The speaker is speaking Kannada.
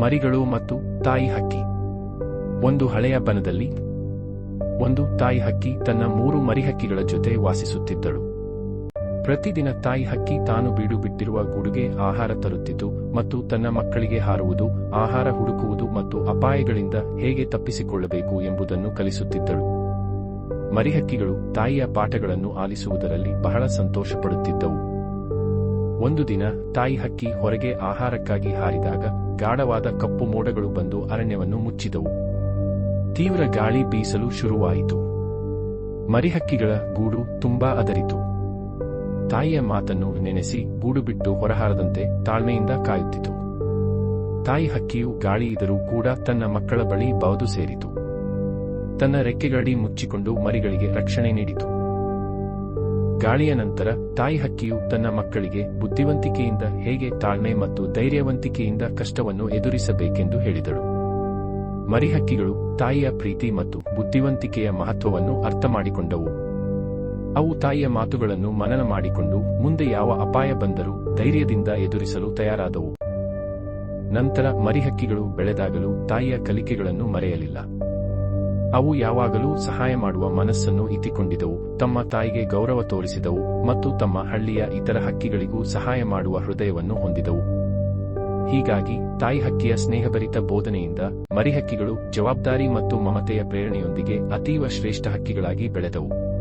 ಮರಿಗಳು ಮತ್ತು ತಾಯಿ ಹಕ್ಕಿ. ಒಂದು ಹಳೆಯ ಬನದಲ್ಲಿ ಒಂದು ತಾಯಿ ಹಕ್ಕಿ ತನ್ನ ಮೂರು ಮರಿಹಕ್ಕಿಗಳ ಜೊತೆ ವಾಸಿಸುತ್ತಿದ್ದಳು. ಪ್ರತಿದಿನ ತಾಯಿ ಹಕ್ಕಿ ತಾನು ಬೀಡು ಬಿಟ್ಟಿರುವ ಗೂಡುಗೆ ಆಹಾರ ತರುತ್ತಿತ್ತು ಮತ್ತು ತನ್ನ ಮಕ್ಕಳಿಗೆ ಹಾರುವುದು, ಆಹಾರ ಹುಡುಕುವುದು ಮತ್ತು ಅಪಾಯಗಳಿಂದ ಹೇಗೆ ತಪ್ಪಿಸಿಕೊಳ್ಳಬೇಕು ಎಂಬುದನ್ನು ಕಲಿಸುತ್ತಿದ್ದಳು. ಮರಿಹಕ್ಕಿಗಳು ತಾಯಿಯ ಪಾಠಗಳನ್ನು ಆಲಿಸುವುದರಲ್ಲಿ ಬಹಳ ಸಂತೋಷಪಡುತ್ತಿದ್ದವು. ಒಂದು ದಿನ ತಾಯಿ ಹಕ್ಕಿ ಹೊರಗೆ ಆಹಾರಕ್ಕಾಗಿ ಹಾರಿದಾಗ ಗಾಢವಾದ ಕಪ್ಪು ಮೋಡಗಳು ಬಂದು ಅರಣ್ಯವನ್ನು ಮುಚ್ಚಿದವು. ತೀವ್ರ ಗಾಳಿ ಬೀಸಲು ಶುರುವಾಯಿತು. ಮರಿಹಕ್ಕಿಗಳ ಗೂಡು ತುಂಬಾ ಅದರಿತು. ತಾಯಿಯ ಮಾತನ್ನು ನೆನೆಸಿ ಗೂಡು ಬಿಟ್ಟು ಹೊರಹಾರದಂತೆ ತಾಳ್ಮೆಯಿಂದ ಕಾಯುತ್ತಿತು. ತಾಯಿ ಹಕ್ಕಿಯು ಗಾಳಿ ಇದ್ದರೂ ಕೂಡ ತನ್ನ ಮಕ್ಕಳ ಬಳಿ ಬೌದು ಸೇರಿತು. ತನ್ನ ರೆಕ್ಕೆಗಳಡಿ ಮುಚ್ಚಿಕೊಂಡು ಮರಿಗಳಿಗೆ ರಕ್ಷಣೆ ನೀಡಿತು. ಗಾಳಿಯ ನಂತರ ತಾಯಿ ಹಕ್ಕಿಯು ತನ್ನ ಮಕ್ಕಳಿಗೆ ಬುದ್ಧಿವಂತಿಕೆಯಿಂದ ಹೇಗೆ ತಾಳ್ಮೆ ಮತ್ತು ಧೈರ್ಯವಂತಿಕೆಯಿಂದ ಕಷ್ಟವನ್ನು ಎದುರಿಸಬೇಕೆಂದು ಹೇಳಿದಳು. ಮರಿಹಕ್ಕಿಗಳು ತಾಯಿಯ ಪ್ರೀತಿ ಮತ್ತು ಬುದ್ಧಿವಂತಿಕೆಯ ಮಹತ್ವವನ್ನು ಅರ್ಥಮಾಡಿಕೊಂಡವು. ಅವು ತಾಯಿಯ ಮಾತುಗಳನ್ನು ಮನನ ಮಾಡಿಕೊಂಡು ಮುಂದೆ ಯಾವ ಅಪಾಯ ಬಂದರೂ ಧೈರ್ಯದಿಂದ ಎದುರಿಸಲು ತಯಾರಾದವು. ನಂತರ ಮರಿಹಕ್ಕಿಗಳು ಬೆಳೆದಾಗಲೂ ತಾಯಿಯ ಕಲಿಕೆಗಳನ್ನು ಮರೆಯಲಿಲ್ಲ. ಅವು ಯಾವಾಗಲೂ ಸಹಾಯ ಮಾಡುವ ಮನಸ್ಸನ್ನು ಇತ್ತಿಕೊಂಡಿದವು ತಮ್ಮ ತಾಯಿಗೆ ಗೌರವ ತೋರಿಸಿದವು ಮತ್ತು ತಮ್ಮ ಹಳ್ಳಿಯ ಇತರ ಹಕ್ಕಿಗಳಿಗೂ ಸಹಾಯ ಮಾಡುವ ಹೃದಯವನ್ನು ಹೊಂದಿದವು. ಹೀಗಾಗಿ, ತಾಯಿ ಹಕ್ಕಿಯ ಸ್ನೇಹಭರಿತ ಬೋಧನೆಯಿಂದ ಮರಿಹಕ್ಕಿಗಳು ಜವಾಬ್ದಾರಿ ಮತ್ತು ಮಮತೆಯ ಪ್ರೇರಣೆಯೊಂದಿಗೆ ಅತೀವ ಶ್ರೇಷ್ಠ ಹಕ್ಕಿಗಳಾಗಿ ಬೆಳೆದವು.